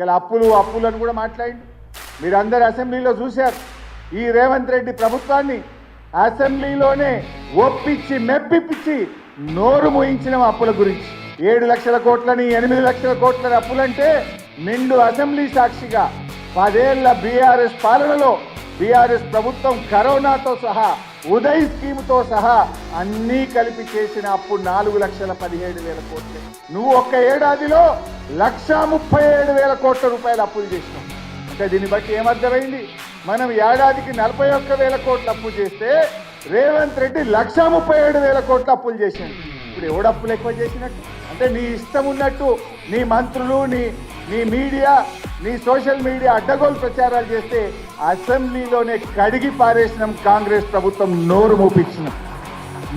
ఇలా అప్పులు అప్పులు అని కూడా మాట్లాడిండు. మీరందరూ అసెంబ్లీలో చూశారు. ఈ రేవంత్ రెడ్డి ప్రభుత్వాన్ని అసెంబ్లీలోనే ఒప్పించి మెప్పిపించి నోరు మోయించిన అప్పుల గురించి. ఏడు లక్షల కోట్లని ఎనిమిది లక్షల కోట్లని అప్పులంటే నిండు అసెంబ్లీ సాక్షిగా పదేళ్ళ బీఆర్ఎస్ పాలనలో బీఆర్ఎస్ ప్రభుత్వం కరోనాతో సహా ఉదయ్ స్కీమ్తో సహా అన్నీ కలిపి చేసిన అప్పు నాలుగు లక్షల పదిహేడు వేల కోట్లు. నువ్వు ఒక్క ఏడాదిలో లక్షా ముప్పై ఏడు వేల కోట్ల రూపాయలు అప్పులు చేసినావు. అంటే దీన్ని బట్టి ఏమర్థమైంది? మనం ఏడాదికి నలభై ఒక్క వేల కోట్లు అప్పు చేస్తే రేవంత్ రెడ్డి లక్షా ముప్పై ఏడు వేల కోట్ల అప్పులు చేసిండు ఇప్పుడు ఎవడు అప్పులు ఎక్కువ చేసినట్టు? అంటే నీ ఇష్టం ఉన్నట్టు నీ మంత్రులు నీ నీ మీడియా నీ సోషల్ మీడియా అడ్డగోలు ప్రచారాలు చేస్తే అసెంబ్లీలోనే కడిగి పారేసినాం కాంగ్రెస్ ప్రభుత్వం నోరు మూపించినాం.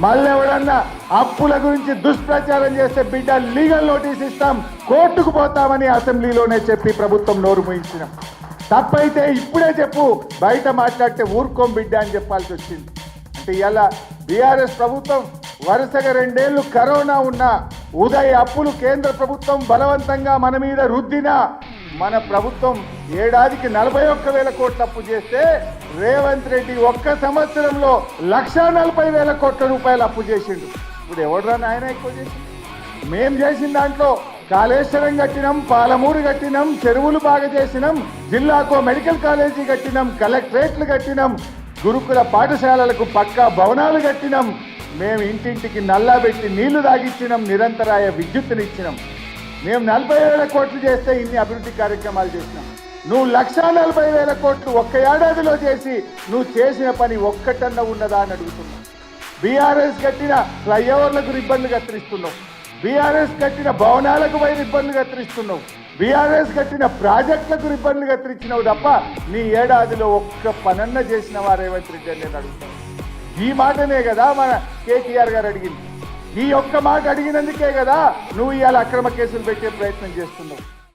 మళ్ళీ ఎవడన్నా అప్పుల గురించి దుష్ప్రచారం చేస్తే బిడ్డ లీగల్ నోటీస్ ఇస్తాం కోర్టుకు పోతామని అసెంబ్లీలోనే చెప్పి ప్రభుత్వం నోరు మూయించినాం. తప్పైతే ఇప్పుడే చెప్పు బయట మాట్లాడితే ఊరుకోం బిడ్డ అని చెప్పాల్సి వచ్చింది. అంటే ఇలా బీఆర్ఎస్ ప్రభుత్వం వరుసగా రెండేళ్ళు కరోనా ఉన్న ఉదయ్ అప్పులు కేంద్ర ప్రభుత్వం బలవంతంగా మన మీద రుద్దినా మన ప్రభుత్వం ఏడాదికి నలభై ఒక్క వేల కోట్ల అప్పు చేస్తే రేవంత్ రెడ్డి ఒక్క సంవత్సరంలో లక్ష నలభై వేల కోట్ల రూపాయలు అప్పు చేసిండు. ఇప్పుడు ఎవడరా నాయన ఎక్కువ చేసిండు? మేం చేసిన దాంట్లో కాళేశ్వరం కట్టినాం పాలమూరు కట్టినాం చెరువులు బాగా చేసినాం జిల్లాకో మెడికల్ కాలేజీ కట్టినాం కలెక్టరేట్లు కట్టినాం గురుకుల పాఠశాలలకు పక్కా భవనాలు కట్టినాం మేము ఇంటింటికి నల్లా పెట్టి నీళ్ళు తాగిచ్చినాం నిరంతరాయ విద్యుత్తునిచ్చినాం. మేము నలభై వేల కోట్లు చేస్తే ఇన్ని అభివృద్ధి కార్యక్రమాలు చేసినాం. నువ్వు లక్షా నలభై వేల కోట్లు ఒక్క ఏడాదిలో చేసి నువ్వు చేసిన పని ఒక్కటన్నా ఉన్నదా అని అడుగుతున్నావు బీఆర్ఎస్ కట్టిన ఫ్లైఓవర్లకు ఇబ్బందులు కత్తిరిస్తున్నావు బీఆర్ఎస్ కట్టిన భవనాలకు వైరు ఇబ్బందులు కత్తిరిస్తున్నావు బీఆర్ఎస్ కట్టిన ప్రాజెక్టులకు ఇబ్బందులు కత్తిరించినావు తప్ప నీ ఏడాదిలో ఒక్క పనన్న చేసిన రేవంత్ రెడ్డి అని నేను అడుగుతాను. ఈ మాటనే కదా మన కేటీఆర్ గారు అడిగింది. ఈ ఒక్క మాట అడిగినందుకే కదా నువ్వు ఇవాళ అక్రమ కేసులు పెట్టే ప్రయత్నం చేస్తున్నావు.